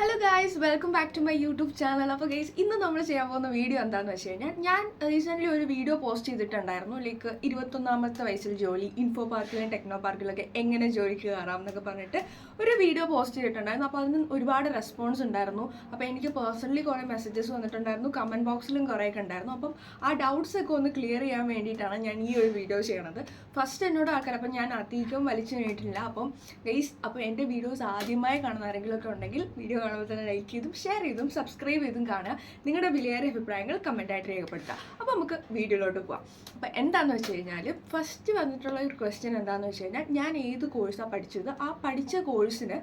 Hello guys welcome back to my YouTube channel അപ്പോൾ guys ഇന്ന് നമ്മൾ ചെയ്യാൻ പോകുന്ന വീഡിയോ എന്താണെന്ന് വെച്ച് കഴിഞ്ഞാൽ ഞാൻ റീസെന്റ്ലി ഒരു വീഡിയോ പോസ്റ്റ് ചെയ്തിട്ടുണ്ടായിരുന്നു. ലൈക്ക് ഇരുപത്തൊന്നാമത്തെ വയസ്സിൽ ജോലി ഇൻഫോ പാർക്കിലും ടെക്നോ പാർക്കിലൊക്കെ എങ്ങനെ ജോലിക്ക് കയറാം എന്നൊക്കെ പറഞ്ഞിട്ട് ഒരു വീഡിയോ പോസ്റ്റ് ചെയ്തിട്ടുണ്ടായിരുന്നു. അപ്പോൾ അതിന് ഒരുപാട് റെസ്പോൺസ് ഉണ്ടായിരുന്നു. അപ്പോൾ എനിക്ക് പേഴ്സണലി കുറേ മെസ്സേജസ് വന്നിട്ടുണ്ടായിരുന്നു കമന്റ് ബോക്സിലും കുറേയൊക്കെ ഉണ്ടായിരുന്നു. അപ്പം ആ ഡൗട്ട്സ് ഒക്കെ ഒന്ന് ക്ലിയർ ചെയ്യാൻ വേണ്ടിയിട്ടാണ് ഞാൻ ഈ ഒരു വീഡിയോ ചെയ്യണത്. ഫസ്റ്റ് എന്നോട് ആൾക്കാർ അപ്പം ഞാൻ അധികം വലിച്ചു നീട്ടില്ല അപ്പം ഗൈസ് അപ്പോൾ എന്റെ വീഡിയോസ് ആദ്യമായി കാണുന്ന ആരെങ്കിലും ഒക്കെ ഉണ്ടെങ്കിൽ വീഡിയോ കാണുമ്പോൾ തന്നെ ലൈക്ക് ചെയ്തും ഷെയർ ചെയ്തും സബ്സ്ക്രൈബ് ചെയ്തും കാണുക. നിങ്ങളുടെ വിലയേറെ അഭിപ്രായങ്ങൾ കമന്റായിട്ട് രേഖപ്പെടുത്തുക. അപ്പോൾ നമുക്ക് വീഡിയോയിലോട്ട് പോവാം. അപ്പോൾ എന്താണെന്ന് വെച്ച് കഴിഞ്ഞാൽ ഫസ്റ്റ് വന്നിട്ടുള്ള ഒരു ക്വസ്റ്റ്യൻ എന്താണെന്ന് വെച്ച് കഴിഞ്ഞാൽ ഞാൻ ഏത് കോഴ്സാണ് പഠിച്ചത്? ആ പഠിച്ച കോഴ്സിന്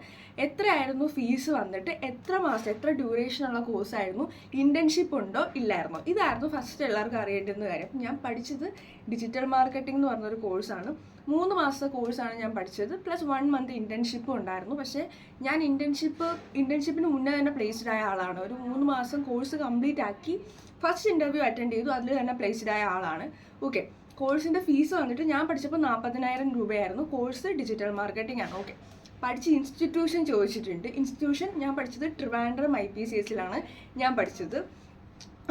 എത്രയായിരുന്നു ഫീസ് വന്നിട്ട്? എത്ര മാസം എത്ര ഡ്യൂറേഷനുള്ള കോഴ്സായിരുന്നു ഇന്റേൺഷിപ്പ് ഉണ്ടോ? ഇല്ലായിരുന്നോ? ഇതായിരുന്നു ഫസ്റ്റ് എല്ലാവർക്കും അറിയേണ്ടുന്ന കാര്യം. ഞാൻ പഠിച്ചത് ഡിജിറ്റൽ മാർക്കറ്റിംഗ് എന്ന് പറഞ്ഞൊരു കോഴ്സാണ് മൂന്ന് മാസത്തെ കോഴ്സാണ് ഞാൻ പഠിച്ചത്. പ്ലസ് വൺ മന്ത് ഇന്റേൺഷിപ്പും ഉണ്ടായിരുന്നു. പക്ഷേ ഞാൻ ഇന്റേൺഷിപ്പ് ഇന്റേൺഷിപ്പിന് മുന്നേ തന്നെ പ്ലേസ്ഡ് ആയ ആളാണ്. ഒരു മൂന്ന് മാസം കോഴ്സ് കംപ്ലീറ്റ് ആക്കി ഫസ്റ്റ് ഇന്റർവ്യൂ അറ്റൻഡ് ചെയ്തു. അതിൽ തന്നെ പ്ലേസ്ഡ് ആയ ആളാണ്. ഓക്കെ കോഴ്സിന്റെ ഫീസ് വന്നിട്ട് ഞാൻ പഠിച്ചപ്പോൾ നാൽപ്പതിനായിരം രൂപയായിരുന്നു. കോഴ്സ് ഡിജിറ്റൽ മാർക്കറ്റിംഗ് ആണ്. ഓക്കെ പഠിച്ച ഇൻസ്റ്റിറ്റ്യൂഷൻ ചോദിച്ചിട്ടുണ്ട്. ഇൻസ്റ്റിറ്റ്യൂഷൻ ഞാൻ പഠിച്ചത് ട്രിവാൻഡ്രം ഐ പി സി എസിലാണ് ഞാൻ പഠിച്ചത്.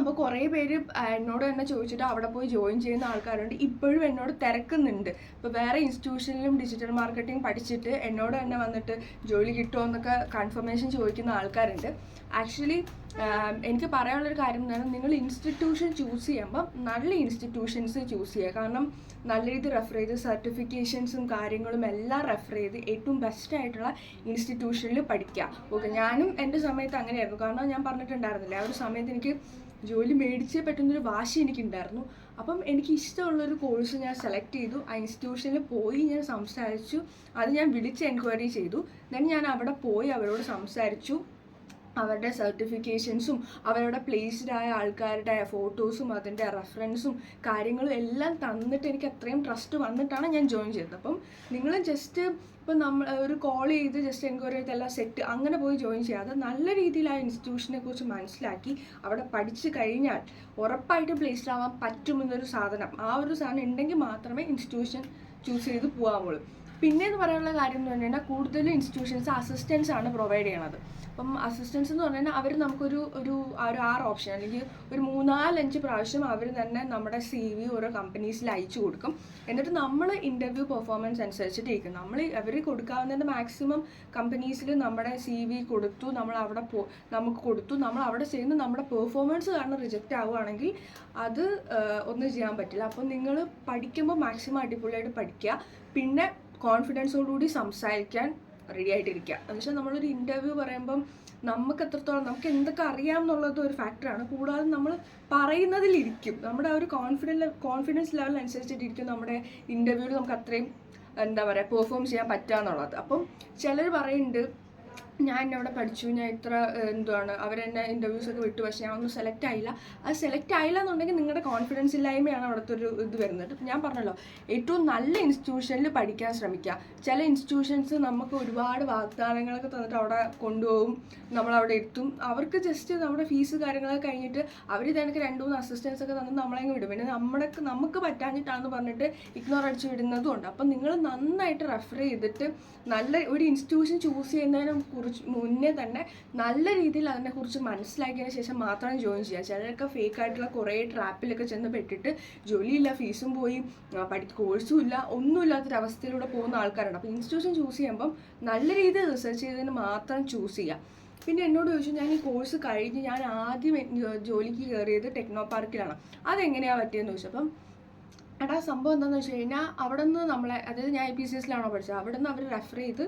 അപ്പോൾ കുറേ പേര് എന്നോട് തന്നെ ചോദിച്ചിട്ട് അവിടെ പോയി ജോയിൻ ചെയ്യുന്ന ആൾക്കാരുണ്ട്. ഇപ്പോഴും എന്നോട് തിരക്കുന്നുണ്ട്. ഇപ്പോൾ വേറെ ഇൻസ്റ്റിറ്റ്യൂഷനിലും ഡിജിറ്റൽ മാർക്കറ്റിംഗ് പഠിച്ചിട്ട് എന്നോട് തന്നെ വന്നിട്ട് ജോലി കിട്ടുമോ എന്നൊക്കെ കൺഫർമേഷൻ ചോദിക്കുന്ന ആൾക്കാരുണ്ട്. ആക്ച്വലി എനിക്ക് പറയാനുള്ളൊരു കാര്യം പറഞ്ഞാൽ നിങ്ങൾ ഇൻസ്റ്റിറ്റ്യൂഷൻ ചൂസ് ചെയ്യുമ്പോൾ നല്ല ഇൻസ്റ്റിറ്റ്യൂഷൻസ് ചൂസ് ചെയ്യുക. കാരണം നല്ല രീതിയിൽ റെഫർ ചെയ്ത് സർട്ടിഫിക്കേഷൻസും കാര്യങ്ങളും എല്ലാം റെഫർ ചെയ്ത് ഏറ്റവും ബെസ്റ്റ് ആയിട്ടുള്ള ഇൻസ്റ്റിറ്റ്യൂഷനിൽ പഠിക്കുക. ഓക്കെ ഞാനും എന്റെ സമയത്ത് അങ്ങനെയായിരുന്നു. കാരണം ഞാൻ പറഞ്ഞിട്ടുണ്ടായിരുന്നില്ല ആ ഒരു സമയത്ത് എനിക്ക് ജോലി മേടിച്ചേ പറ്റുന്നൊരു വാശി എനിക്കുണ്ടായിരുന്നു. അപ്പം എനിക്ക് ഇഷ്ടമുള്ളൊരു കോഴ്സ് ഞാൻ സെലക്ട് ചെയ്തു. ആ ഇൻസ്റ്റിറ്റ്യൂഷനിൽ പോയി ഞാൻ സംസാരിച്ചു. അത് ഞാൻ വിളിച്ച് എൻക്വയറി ചെയ്തു. ദെൻ ഞാൻ അവിടെ പോയി അവരോട് സംസാരിച്ചു. അവരുടെ സർട്ടിഫിക്കേഷൻസും അവരുടെ പ്ലേസ്ഡ് ആയ ആൾക്കാരുടെ ഫോട്ടോസും അതിന്റെ റെഫറൻസും കാര്യങ്ങളും എല്ലാം തന്നിട്ട് എനിക്ക് അത്രയും ട്രസ്റ്റ് വന്നിട്ടാണ് ഞാൻ ജോയിൻ ചെയ്തത്. അപ്പം നിങ്ങൾ ജസ്റ്റ് ഇപ്പം നമ്മൾ ഒരു കോൾ ചെയ്ത് ജസ്റ്റ് എൻക്വയറി ചെയ്ത് സെറ്റ് അങ്ങനെ പോയി ജോയിൻ ചെയ്യാതെ നല്ല രീതിയിൽ ആ ഇൻസ്റ്റിറ്റ്യൂഷനെ കുറിച്ച് മനസ്സിലാക്കി അവിടെ പഠിച്ചു കഴിഞ്ഞാൽ ഉറപ്പായിട്ട് പ്ലേസ്ഡ് ആവാൻ പറ്റുമെന്നൊരു സാധനം. ആ ഒരു സാധനം ഉണ്ടെങ്കിൽ മാത്രമേ ഇൻസ്റ്റിറ്റ്യൂഷൻ ചൂസ് ചെയ്ത് പോകാവുള്ളൂ പിന്നെ എന്ന് പറയാനുള്ള കാര്യം എന്ന് പറഞ്ഞാൽ കൂടുതലും ഇൻസ്റ്റിറ്റ്യൂഷൻസ് അസിസ്റ്റൻസ് ആണ് പ്രൊവൈഡ് ചെയ്യണത്. അപ്പം അസിസ്റ്റൻസ് എന്ന് പറഞ്ഞാൽ അവർ നമുക്കൊരു ഒരു ഒരു ആറ് ഓപ്ഷൻ അല്ലെങ്കിൽ ഒരു മൂന്നാലഞ്ച് പ്രാവശ്യം അവർ തന്നെ നമ്മുടെ സി വി ഓരോ കമ്പനീസിൽ അയച്ചു കൊടുക്കും. എന്നിട്ട് നമ്മൾ ഇന്റർവ്യൂ പെർഫോമൻസ് അനുസരിച്ചിട്ട് അനുസരിച്ചിട്ടിരിക്കും നമ്മൾ അവർ കൊടുക്കാവുന്നതിന്റെ മാക്സിമം കമ്പനീസിൽ നമ്മുടെ സി വി കൊടുത്തു നമ്മൾ അവിടെ പോ നമുക്ക് കൊടുത്തു നമ്മൾ അവിടെ ചെയ്യുന്ന നമ്മുടെ പെർഫോമൻസ് കാരണം റിജക്റ്റ് ആവുകയാണെങ്കിൽ അത് ഒന്നും ചെയ്യാൻ പറ്റില്ല. അപ്പം നിങ്ങൾ പഠിക്കുമ്പോൾ മാക്സിമം അടിപൊളിയായിട്ട് പഠിക്കുക പിന്നെ കോൺഫിഡൻസോടുകൂടി സംസാരിക്കാൻ റെഡി ആയിട്ടിരിക്കുക എന്ന് വെച്ചാൽ നമ്മളൊരു ഇന്റർവ്യൂ പറയുമ്പം നമുക്ക് എത്രത്തോളം നമുക്ക് എന്തൊക്കെ അറിയാം എന്നുള്ളത് ഒരു ഫാക്ടറാണ് കൂടാതെ നമ്മൾ പറയുന്നതിലിരിക്കും. നമ്മുടെ ആ ഒരു കോൺഫിഡൻസ് കോൺഫിഡൻസ് ലെവൽ അനുസരിച്ചിട്ടിരിക്കും നമ്മുടെ ഇന്റർവ്യൂവിൽ നമുക്ക് അത്രയും എന്താ പറയുക പെർഫോം ചെയ്യാൻ പറ്റുക എന്നുള്ളത് അപ്പം ചിലർ പറയുന്നുണ്ട് ഞാൻ അവിടെ പഠിച്ചു. ഞാൻ ഇത്ര എന്താണ് അവരെന്നെ ഇന്റർവ്യൂസ് ഒക്കെ വിട്ടു. പക്ഷേ ഞാൻ സെലക്ട് ആയില്ല. അത് സെലക്ട് ആയില്ല എന്നുണ്ടെങ്കിൽ നിങ്ങളുടെ കോൺഫിഡൻസ് ഇല്ലായ്മയാണ് അവിടുത്തെ ഒരു ഇത് വരുന്നത്. അപ്പം ഞാൻ പറഞ്ഞല്ലോ ഏറ്റവും നല്ല ഇൻസ്റ്റിറ്റ്യൂഷനിൽ പഠിക്കാൻ ശ്രമിക്കുക ചില ഇൻസ്റ്റിറ്റ്യൂഷൻസ് നമുക്ക് ഒരുപാട് വാഗ്ദാനങ്ങളൊക്കെ തന്നിട്ട് അവിടെ കൊണ്ടുപോകും. നമ്മളവിടെ എത്തും. അവർക്ക് ജസ്റ്റ് നമ്മുടെ ഫീസ് കാര്യങ്ങളൊക്കെ കഴിഞ്ഞിട്ട് അവർ ഇതെനിക്ക് രണ്ട് മൂന്ന് അസിസ്റ്റൻസ് ഒക്കെ തന്നിട്ട് നമ്മളെ വിടും. പിന്നെ നമ്മുടെ നമുക്ക് പറ്റാഞ്ഞിട്ടാണെന്ന് പറഞ്ഞിട്ട് ഇഗ്നോർ അടിച്ച് വിടുന്നതും ഉണ്ട്. അപ്പം നിങ്ങൾ നന്നായിട്ട് റെഫർ ചെയ്തിട്ട് നല്ല ഒരു ഇൻസ്റ്റിറ്റ്യൂഷൻ ചൂസ് ചെയ്യുന്നതിനെ കുറിച്ച് മുന്നേ തന്നെ നല്ല രീതിയിൽ അതിനെക്കുറിച്ച് മനസ്സിലാക്കിയതിന് ശേഷം മാത്രം ജോയിൻ ചെയ്യുക. ചിലരൊക്കെ ഫേക്ക് ആയിട്ടുള്ള കുറേ ട്രാപ്പിലൊക്കെ ചെന്ന് പെട്ടിട്ട് ജോലിയില്ല ഫീസും പോയി പഠി കോഴ്സും ഇല്ല ഒന്നുമില്ലാത്തൊരവസ്ഥയിലൂടെ പോകുന്ന ആൾക്കാരുണ്ട് അപ്പോൾ ഇൻസ്റ്റിറ്റ്യൂഷൻ ചൂസ് ചെയ്യുമ്പം നല്ല രീതിയിൽ റിസർച്ച് ചെയ്തതിന് മാത്രം ചൂസ് ചെയ്യുക. പിന്നെ എന്നോട് ചോദിച്ചു ഞാൻ ഈ കോഴ്സ് കഴിഞ്ഞ് ഞാൻ ആദ്യം ജോലിക്ക് കയറിയത് ടെക്നോ പാർക്കിലാണ്. അതെങ്ങനെയാണ് പറ്റിയെന്ന് ചോദിച്ചു. അപ്പം എടാ സംഭവം എന്താണെന്ന് വെച്ച് കഴിഞ്ഞാൽ അവിടെ നിന്ന് നമ്മളെ അതായത് ഞാൻ ഐ പി സി എസിലാണോ പഠിച്ചത് അവിടെ നിന്ന് അവർ റെഫർ ചെയ്ത്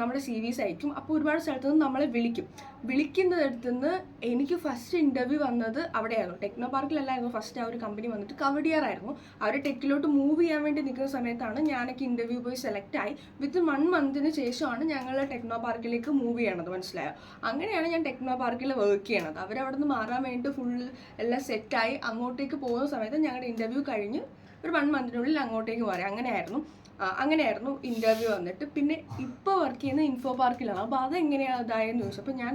നമ്മുടെ സി വിസ് അയക്കും അപ്പോൾ ഒരുപാട് സ്ഥലത്ത് നിന്ന് നമ്മളെ വിളിക്കും. വിളിക്കുന്നിടത്തു നിന്ന് എനിക്ക് ഫസ്റ്റ് ഇന്റർവ്യൂ വന്നത് അവിടെയായിരുന്നു. ടെക്നോ പാർക്കിലല്ലായിരുന്നു ഫസ്റ്റ് ആ ഒരു കമ്പനി വന്നിട്ട് കവടിയർ ആയിരുന്നു. അവർ ടെക്കിലോട്ട് മൂവ് ചെയ്യാൻ വേണ്ടി നിൽക്കുന്ന സമയത്താണ് ഞാനൊക്കെ ഇന്റർവ്യൂ പോയി സെലക്ട് ആയി. വിത്ത് വൺ മന്തിന് ശേഷമാണ് ഞങ്ങൾ ടെക്നോ പാർക്കിലേക്ക് മൂവ് ചെയ്യണത് മനസ്സിലായോ? അങ്ങനെയാണ് ഞാൻ ടെക്നോ പാർക്കിൽ വർക്ക് ചെയ്യണത്. അവരവിടെ നിന്ന് മാറാൻ വേണ്ടി ഫുൾ എല്ലാം സെറ്റായി അങ്ങോട്ടേക്ക് പോകുന്ന സമയത്ത് ഞങ്ങളുടെ ഇന്റർവ്യൂ കഴിഞ്ഞ് ഒരു വൺ മന്തിനുള്ളിൽ അങ്ങോട്ടേക്ക് മാറി. അങ്ങനെയായിരുന്നു. അങ്ങനെയായിരുന്നു ഇന്റർവ്യൂ വന്നിട്ട്. പിന്നെ ഇപ്പോൾ വർക്ക് ചെയ്യുന്ന ഇൻഫോ പാർക്കിലാണ് അപ്പോൾ അതെങ്ങനെയാണ് ഇതായെന്ന് ചോദിച്ചു. അപ്പോൾ ഞാൻ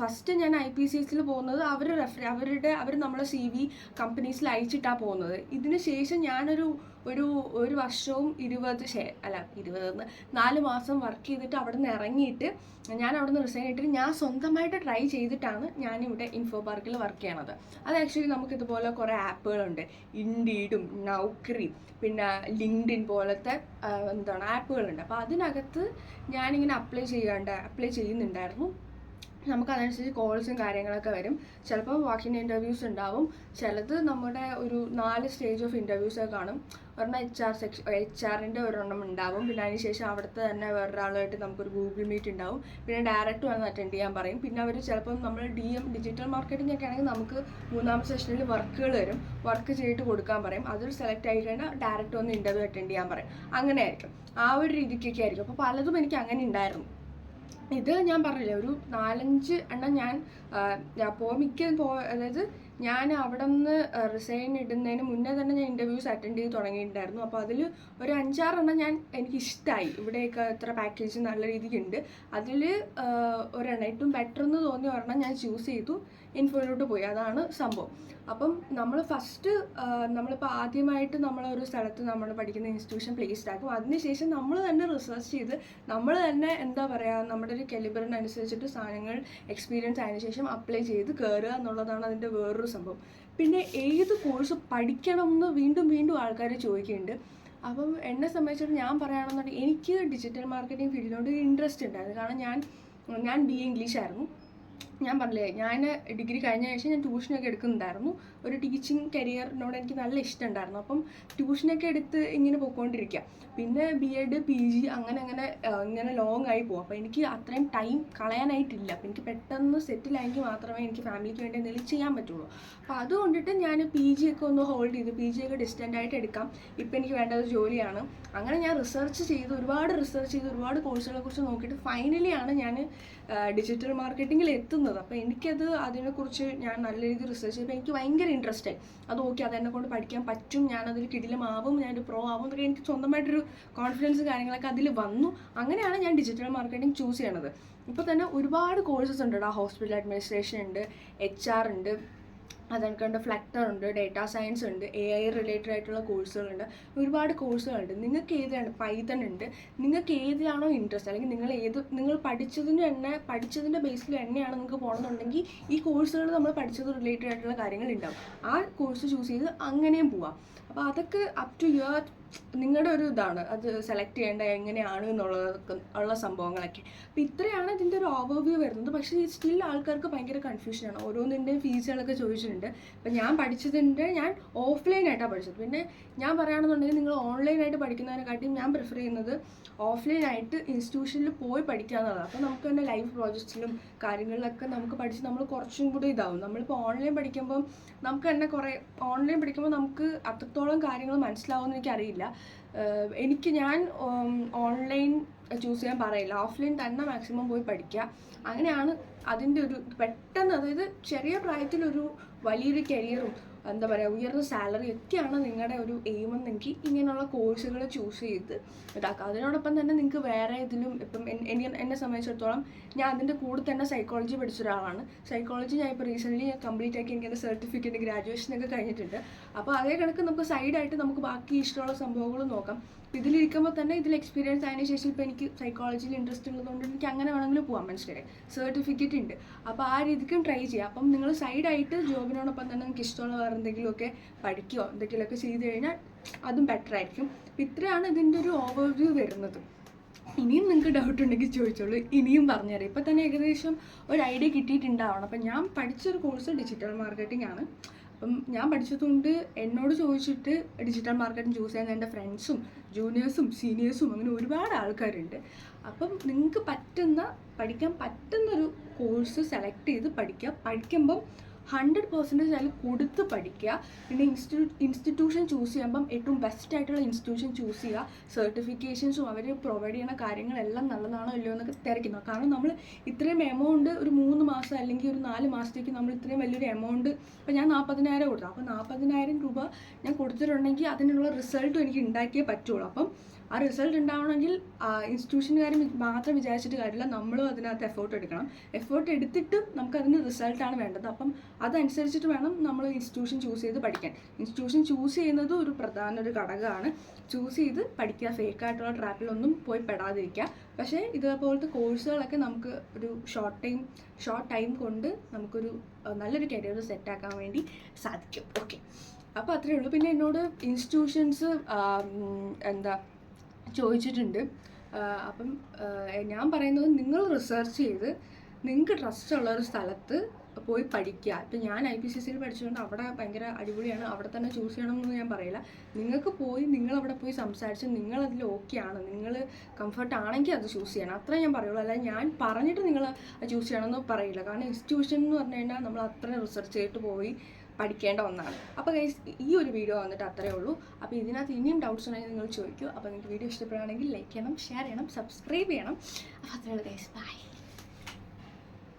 ഫസ്റ്റ് ഞാൻ ഐ പി സി എസിൽ പോകുന്നത് അവർ റെഫർ അവരുടെ അവർ നമ്മളെ സി വി കമ്പനീസിൽ അയച്ചിട്ടാണ് പോകുന്നത്. ഇതിന് ശേഷം ഞാനൊരു ഒരു ഒരു വർഷവും ഇരുപത് ഷേ അല്ല ഇരുപത് നാല് മാസം വർക്ക് ചെയ്തിട്ട് അവിടെ നിന്ന് ഇറങ്ങിയിട്ട് ഞാൻ അവിടെ നിന്ന് റിസൈൻ ചെയ്തിട്ട് ഞാൻ സ്വന്തമായിട്ട് ട്രൈ ചെയ്തിട്ടാണ് ഞാനിവിടെ ഇൻഫോ പാർക്കിൽ വർക്ക് ചെയ്യണത്. അത് ആക്ച്വലി നമുക്ക് ഇതുപോലെ കുറേ ആപ്പുകളുണ്ട് ഇൻഡീഡും നൗക്രി പിന്നെ ലിങ്ക്ഡിൻ പോലത്തെ എന്താണ് ആപ്പുകളുണ്ട് അപ്പോൾ അതിനകത്ത് ഞാനിങ്ങനെ അപ്ലൈ ചെയ്യാണ്ട് അപ്ലൈ ചെയ്യുന്നുണ്ടായിരുന്നു. നമുക്ക് അതനുസരിച്ച് കോൾസും കാര്യങ്ങളൊക്കെ വരും. ചിലപ്പോൾ വാക്കിൻ ഇന്റർവ്യൂസ് ഉണ്ടാവും. ചിലത് നമ്മുടെ ഒരു നാല് സ്റ്റേജ് ഓഫ് ഇന്റർവ്യൂസ് കാണും. ഒരെണ്ണം എച്ച് ആർ സെക്ഷൻ എച്ച് ആറിന്റെ ഒരെണ്ണം ഉണ്ടാവും. പിന്നെ അതിന് ശേഷം അവിടുത്തെ തന്നെ വേറൊരാളുമായിട്ട് നമുക്കൊരു ഗൂഗിൾ മീറ്റ് ഉണ്ടാവും. പിന്നെ ഡയറക്റ്റ് വന്ന് അറ്റൻഡ് ചെയ്യാൻ പറയും. പിന്നെ അവർ ചിലപ്പം നമ്മൾ ഡി എം ഡിജിറ്റൽ മാർക്കറ്റിംഗ് ഒക്കെ ആണെങ്കിൽ നമുക്ക് മൂന്നാം സെഷനിൽ വർക്കുകൾ വരും. വർക്ക് ചെയ്തിട്ട് കൊടുക്കാൻ പറയും. അതിൽ സെലക്ട് ആയി കഴിഞ്ഞാൽ ഡയറക്റ്റ് വന്ന് ഇന്റർവ്യൂ അറ്റൻഡ് ചെയ്യാൻ പറയും. അങ്ങനെ ആയിരിക്കും ആ ഒരു രീതിക്കൊക്കെ ആയിരിക്കും. അപ്പോൾ പലതും എനിക്ക് അങ്ങനെ ഉണ്ടായിരുന്നു. ഇത് ഞാൻ പറഞ്ഞില്ലേ ഒരു നാലഞ്ച് എണ്ണം ഞാൻ ആ, ഞാൻ പോ മിക്ക പോ അതായത് ഞാൻ അവിടെ നിന്ന് റിസൈൻ ഇടുന്നതിന് മുന്നേ തന്നെ ഞാൻ ഇന്റർവ്യൂസ് അറ്റൻഡ് ചെയ്ത് തുടങ്ങിയിട്ടുണ്ടായിരുന്നു. അപ്പോൾ അതിൽ ഒരു അഞ്ചാറെണ്ണം ഞാൻ എനിക്ക് ഇഷ്ടമായി ഇവിടെയൊക്കെ ഇത്ര പാക്കേജ് നല്ല രീതിക്കുണ്ട്. അതിൽ ഒരെണ്ണം ഏറ്റവും ബെറ്റർ എന്ന് തോന്നിയ ഒരെണ്ണം ഞാൻ ചൂസ് ചെയ്തു. ഇൻഫോയിലോട്ട് പോയി. അതാണ് സംഭവം. അപ്പം നമ്മൾ ഫസ്റ്റ് നമ്മളിപ്പോൾ ആദ്യമായിട്ട് നമ്മളൊരു സ്ഥലത്ത് നമ്മൾ പഠിക്കുന്ന ഇൻസ്റ്റിറ്റ്യൂഷൻ പ്ലേസ്ഡ് ആക്കും. അതിനുശേഷം നമ്മൾ തന്നെ റിസർച്ച് ചെയ്ത് നമ്മൾ തന്നെ എന്താ പറയുക നമ്മുടെ ഒരു കെലിബറിനനുസരിച്ചിട്ട് സാധനങ്ങൾ എക്സ്പീരിയൻസ് ആയതിനു ശേഷം അപ്ലൈ ചെയ്ത് കയറുക എന്നുള്ളതാണ് അതിന്റെ വേറൊരു സംഭവം. പിന്നെ ഏത് കോഴ്സ് പഠിക്കണമെന്ന് വീണ്ടും വീണ്ടും ആൾക്കാർ ചോദിക്കുന്നുണ്ട്. അപ്പം എന്നെ സംബന്ധിച്ചിടത്തോളം ഞാൻ പറയുകയാണെന്നുണ്ടെങ്കിൽ എനിക്ക് ഡിജിറ്റൽ മാർക്കറ്റിംഗ് ഫീൽഡിനോട് ഇൻട്രസ്റ്റ് ഉണ്ടായിരുന്നു. കാരണം ഞാൻ ഞാൻ ബി എ ഇംഗ്ലീഷ് ആയിരുന്നു. ഞാൻ പറഞ്ഞില്ലേ ഞാൻ ഡിഗ്രി കഴിഞ്ഞ ശേഷം ഞാൻ ട്യൂഷനൊക്കെ എടുക്കുന്നുണ്ടായിരുന്നു. ഒരു ടീച്ചിങ് കരിയറിനോട് എനിക്ക് നല്ല ഇഷ്ടമുണ്ടായിരുന്നു. അപ്പം ട്യൂഷനൊക്കെ എടുത്ത് ഇങ്ങനെ പോയിക്കൊണ്ടിരിക്കുക പിന്നെ ബി എഡ് പി ജി അങ്ങനെ അങ്ങനെ ഇങ്ങനെ ലോങ് ആയി പോകും അപ്പോൾ എനിക്ക് അത്രയും ടൈം കളയാനായിട്ടില്ല. അപ്പോൾ എനിക്ക് പെട്ടെന്ന് സെറ്റിൽ ആയെങ്കിൽ മാത്രമേ എനിക്ക് ഫാമിലിക്ക് വേണ്ടി എന്തെങ്കിലും ചെയ്യാൻ പറ്റുള്ളൂ. അപ്പോൾ അതുകൊണ്ടിട്ട് ഞാൻ പി ജി ഒക്കെ ഒന്ന് ഹോൾഡ് ചെയ്ത് പി ജി ഒക്കെ ഡിസ്റ്റന്റ് ആയിട്ട് എടുക്കാം. ഇപ്പം എനിക്ക് വേണ്ടത് ജോലിയാണ്. അങ്ങനെ ഞാൻ റിസർച്ച് ചെയ്ത് ഒരുപാട് റിസർച്ച് ചെയ്ത് ഒരുപാട് കോഴ്സുകളെ കുറിച്ച് നോക്കിയിട്ട് ഫൈനലി ആണ് ഞാൻ ഡിജിറ്റൽ മാർക്കറ്റിങ്ങിൽ എത്തുന്നത്. അപ്പോൾ എനിക്കത് അതിനെക്കുറിച്ച് ഞാൻ നല്ല രീതിയിൽ റിസർച്ച് ചെയ്തപ്പോൾ എനിക്ക് ഭയങ്കര ഇൻട്രസ്റ്റ് ആയി. അത് ഓക്കെ അത് എന്നെ കൊണ്ട് പഠിക്കാൻ പറ്റും ഞാൻ അതിൽ കിടിലമാവും ഞാൻ പ്രോ ആവും എന്നൊക്കെ എനിക്ക് സ്വന്തമായിട്ടൊരു കോൺഫിഡൻസ് കാര്യങ്ങളൊക്കെ അതിൽ വന്നു. അങ്ങനെയാണ് ഞാൻ ഡിജിറ്റൽ മാർക്കറ്റിംഗ് ചൂസ് ചെയ്യണത്. ഇപ്പോൾ തന്നെ ഒരുപാട് കോഴ്സസ് ഉണ്ട് ഹോസ്പിറ്റൽ അഡ്മിനിസ്ട്രേഷൻ ഉണ്ട് എച്ച് ആർ ഉണ്ട് അതെനിക്കുണ്ട് ഫ്ലക്ടർ ഉണ്ട് ഡേറ്റാ സയൻസ് ഉണ്ട് എ ഐ റിലേറ്റഡ് ആയിട്ടുള്ള കോഴ്സുകളുണ്ട് ഒരുപാട് കോഴ്സുകളുണ്ട് നിങ്ങൾക്ക് ഏതാണ് പൈതൺ ഉണ്ട്. നിങ്ങൾക്ക് ഏതാണോ ഇൻട്രസ്റ്റ് അല്ലെങ്കിൽ നിങ്ങൾ ഏത് നിങ്ങൾ പഠിച്ചതിന് തന്നെ പഠിച്ചതിന്റെ ബേസിൽ തന്നെയാണ് നിങ്ങൾക്ക് പോകണമെന്നുണ്ടെങ്കിൽ ഈ കോഴ്സുകൾ നമ്മൾ പഠിച്ചത് റിലേറ്റഡ് ആയിട്ടുള്ള കാര്യങ്ങൾ ഉണ്ടാവും ആ കോഴ്സ് ചൂസ് ചെയ്ത് അങ്ങനെയും പോവാം. അപ്പോൾ അതൊക്കെ അപ് ടു യുവർ നിങ്ങളുടെ ഒരു ഇതാണ്. അത് സെലക്ട് ചെയ്യേണ്ട എങ്ങനെയാണ് എന്നുള്ളതൊക്കെ ഉള്ള സംഭവങ്ങളൊക്കെ. അപ്പൊ ഇത്രയാണ് ഇതിന്റെ ഒരു ഓവർവ്യൂ വരുന്നത്. പക്ഷേ സ്റ്റിൽ ആൾക്കാർക്ക് ഭയങ്കര കൺഫ്യൂഷനാണ് ഓരോന്നിന്റെയും ഫീസുകളൊക്കെ ചോദിച്ചിട്ടുണ്ട്. അപ്പം ഞാൻ പഠിച്ചതിന്റെ ഞാൻ ഓഫ്ലൈൻ ആയിട്ടാണ് പഠിച്ചത്. പിന്നെ ഞാൻ പറയുകയാണെന്നുണ്ടെങ്കിൽ നിങ്ങൾ ഓൺലൈനായിട്ട് പഠിക്കുന്നതിനെക്കാട്ടിയും ഞാൻ പ്രിഫർ ചെയ്യുന്നത് ഓഫ്ലൈൻ ആയിട്ട് ഇൻസ്റ്റിറ്റ്യൂഷനിൽ പോയി പഠിക്കുക എന്നുള്ളത് അപ്പോൾ നമുക്ക് തന്നെ ലൈവ് പ്രോജക്ട്സിലും കാര്യങ്ങളിലൊക്കെ നമുക്ക് പഠിച്ച് നമ്മൾ കുറച്ചും കൂടി ഇതാവും. നമ്മളിപ്പോൾ ഓൺലൈൻ പഠിക്കുമ്പോൾ നമുക്ക് തന്നെ കുറേ ഓൺലൈൻ പഠിക്കുമ്പോൾ നമുക്ക് അത്രത്തോളം കാര്യങ്ങൾ മനസ്സിലാവുമെന്ന് എനിക്കറിയില്ല. എനിക്ക് ഞാൻ ഓൺലൈൻ ചൂസ് ചെയ്യാൻ പറയില്ല. ഓഫ്ലൈൻ തന്നെ മാക്സിമം പോയി പഠിക്കുക. അങ്ങനെയാണ് അതിന്റെ ഒരു പെട്ടെന്ന് അതായത് ചെറിയ പ്രായത്തിലൊരു വലിയൊരു കരിയറും എന്താ പറയുക ഉയർന്ന സാലറി ഒക്കെയാണ് നിങ്ങളുടെ ഒരു എയിം എന്നെങ്കിൽ ഇങ്ങനെയുള്ള കോഴ്സുകൾ ചൂസ് ചെയ്ത് ഇതാക്കുക അതിനോടൊപ്പം തന്നെ നിങ്ങൾക്ക് വേറെ ഇതിലും ഇപ്പം എനിക്ക് എന്നെ സംബന്ധിച്ചിടത്തോളം ഞാൻ അതിന്റെ കൂടെ തന്നെ സൈക്കോളജി പഠിച്ച ഒരാളാണ്. സൈക്കോളജി ഞാൻ ഇപ്പോൾ റീസെന്റ്ലി കംപ്ലീറ്റ് ആക്കി എനിക്ക് എന്റെ സർട്ടിഫിക്കറ്റ് ഗ്രാജുവേഷനൊക്കെ കഴിഞ്ഞിട്ടുണ്ട്. അപ്പോൾ അതേ കണക്ക് നമുക്ക് സൈഡായിട്ട് നമുക്ക് ബാക്കി ഇഷ്ടമുള്ള സംഭവങ്ങൾ നോക്കാം. ഇതിലിരിക്കുമ്പോൾ തന്നെ ഇതിൽ എക്സ്പീരിയൻസ് ആയതിനു ശേഷം ഇപ്പോൾ എനിക്ക് സൈക്കോളജിയിൽ ഇൻട്രസ്റ്റ് ഉള്ളതുകൊണ്ട് എനിക്ക് അങ്ങനെ വേണമെങ്കിലും പോകാം മനസ്സിലായി സർട്ടിഫിക്കറ്റ് ഉണ്ട്. അപ്പോൾ ആ രീതിക്കും ട്രൈ ചെയ്യാം. അപ്പം നിങ്ങൾ സൈഡായിട്ട് ജോബിനോടൊപ്പം തന്നെ നിങ്ങൾക്ക് ഇഷ്ടമുള്ള വേറെ എന്തെങ്കിലുമൊക്കെ പഠിക്കുകയോ എന്തെങ്കിലുമൊക്കെ ചെയ്ത് കഴിഞ്ഞാൽ അതും ബെറ്റർ ആയിരിക്കും. ഇത്രയാണ് ഇതിന്റെ ഒരു ഓവർവ്യൂ വരുന്നത്. ഇനിയും നിങ്ങൾക്ക് ഡൗട്ട് ഉണ്ടെങ്കിൽ ചോദിച്ചോളൂ. ഇനിയും പറഞ്ഞുതരാം. ഇപ്പം തന്നെ ഏകദേശം ഒരു ഐഡിയ കിട്ടിയിട്ടുണ്ടാവണം. അപ്പം ഞാൻ പഠിച്ചൊരു കോഴ്സ് ഡിജിറ്റൽ മാർക്കറ്റിംഗ് ആണ്. അപ്പം ഞാൻ പഠിച്ചതുകൊണ്ട് എന്നോട് ചോദിച്ചിട്ട് ഡിജിറ്റൽ മാർക്കറ്റിംഗ് ചൂസ് ചെയ്യുന്ന എന്റെ ഫ്രണ്ട്സും ജൂനിയേഴ്സും സീനിയേഴ്സും അങ്ങനെ ഒരുപാട് ആൾക്കാരുണ്ട്. അപ്പം നിങ്ങൾക്ക് പറ്റുന്ന പഠിക്കാൻ പറ്റുന്നൊരു കോഴ്സ് സെലക്ട് ചെയ്ത് പഠിക്കുക. പഠിക്കുമ്പം ഹൺഡ്രഡ് പെർസെന്റേജ് അതിൽ കൊടുത്ത് പഠിക്കുക. പിന്നെ ഇൻസ്റ്റിറ്റ്യൂ ഇൻസ്റ്റിറ്റ്യൂഷൻ ചൂസ് ചെയ്യുമ്പം ഏറ്റവും ബെസ്റ്റ് ആയിട്ടുള്ള ഇൻസ്റ്റിറ്റ്യൂഷൻ ചൂസ് ചെയ്യുക. സർട്ടിഫിക്കേഷൻസും അവർ പ്രൊവൈഡ് ചെയ്യുന്ന കാര്യങ്ങളെല്ലാം നല്ലതാണോ ഇല്ലയോ എന്നൊക്കെ തിരക്കുന്നു കാരണം നമ്മൾ ഇത്രയും എമൗണ്ട് ഒരു മൂന്ന് മാസം അല്ലെങ്കിൽ ഒരു നാല് മാസത്തേക്ക് നമ്മൾ ഇത്രയും വലിയൊരു എമൗണ്ട് ഇപ്പം ഞാൻ നാൽപ്പതിനായിരം കൊടുത്തു. അപ്പോൾ നാൽപ്പതിനായിരം രൂപ ഞാൻ കൊടുത്തിട്ടുണ്ടെങ്കിൽ അതിനുള്ള റിസൾട്ടും എനിക്ക് ഉണ്ടാക്കിയേ പറ്റുള്ളൂ. അപ്പം ആ റിസൾട്ട് ഉണ്ടാവണമെങ്കിൽ ഇൻസ്റ്റിറ്റ്യൂഷനുകാർ മാത്രം വിചാരിച്ചിട്ട് കാര്യമില്ല. നമ്മളും അതിനകത്ത് എഫേർട്ട് എടുക്കണം. എഫേർട്ട് എടുത്തിട്ട് നമുക്ക് അതിന് റിസൾട്ടാണ് വേണ്ടത്. അപ്പം അതനുസരിച്ചിട്ട് വേണം നമ്മൾ ഇൻസ്റ്റിറ്റ്യൂഷൻ ചൂസ് ചെയ്ത് പഠിക്കാൻ. ഇൻസ്റ്റിറ്റ്യൂഷൻ ചൂസ് ചെയ്യുന്നത് ഒരു പ്രധാന ഒരു ഘടകമാണ്. ചൂസ് ചെയ്ത് പഠിക്കുക. ഫേക്കായിട്ടുള്ള ട്രാപ്പിലൊന്നും പോയി പെടാതിരിക്കുക. പക്ഷേ ഇതേപോലത്തെ കോഴ്സുകളൊക്കെ നമുക്ക് ഒരു ഷോർട്ട് ടൈം ഷോർട്ട് ടൈം കൊണ്ട് നമുക്കൊരു നല്ലൊരു കരിയർ സെറ്റാക്കാൻ വേണ്ടി സാധിക്കും. ഓക്കെ അപ്പോൾ അത്രയേ ഉള്ളൂ. പിന്നെ എന്നോട് ഇൻസ്റ്റിറ്റ്യൂഷൻസ് എന്താ ചോദിച്ചിട്ടുണ്ട്. അപ്പം ഞാൻ പറയുന്നത് നിങ്ങൾ റിസർച്ച് ചെയ്ത് നിങ്ങൾക്ക് ട്രസ്റ്റ് ഉള്ള ഒരു സ്ഥലത്ത് പോയി പഠിക്കുക. ഇപ്പം ഞാൻ ഐ പി സി സിയിൽ പഠിച്ചുകൊണ്ട് അവിടെ ഭയങ്കര അടിപൊളിയാണ്. അവിടെ തന്നെ ചൂസ് ചെയ്യണം എന്ന് ഞാൻ പറയില്ല. നിങ്ങൾക്ക് പോയി നിങ്ങൾ അവിടെ പോയി സംസാരിച്ച് നിങ്ങൾ അതിൽ ഓക്കെ ആണ്. നിങ്ങൾ കംഫർട്ട് ആണെങ്കിൽ അത് ചൂസ് ചെയ്യണം. അത്രേ ഞാൻ പറയുള്ളൂ. അല്ലാതെ ഞാൻ പറഞ്ഞിട്ട് നിങ്ങൾ ചൂസ് ചെയ്യണമെന്ന് പറയില്ല. കാരണം ഇൻസ്റ്റിറ്റ്യൂഷൻ എന്ന് പറഞ്ഞു കഴിഞ്ഞാൽ നമ്മൾ അത്രയും റിസർച്ച് ചെയ്തിട്ട് പോയി പഠിക്കേണ്ട ഒന്നാണ്. അപ്പോൾ ഈ ഒരു വീഡിയോ വന്നിട്ട് അത്രയേ ഉള്ളൂ. അപ്പോൾ ഇതിനകത്ത് ഇനിയും ഡൗട്ട്സ് ഉണ്ടെങ്കിൽ നിങ്ങൾ ചോദിക്കൂ. അപ്പോൾ നിങ്ങൾക്ക് വീഡിയോ ഇഷ്ടപ്പെടുകയാണെങ്കിൽ ലൈക്ക് ചെയ്യണം ഷെയർ ചെയ്യണം സബ്സ്ക്രൈബ് ചെയ്യണം. അപ്പോൾ അത്രയേ ഉള്ളൂ ഗൈസ് ബൈ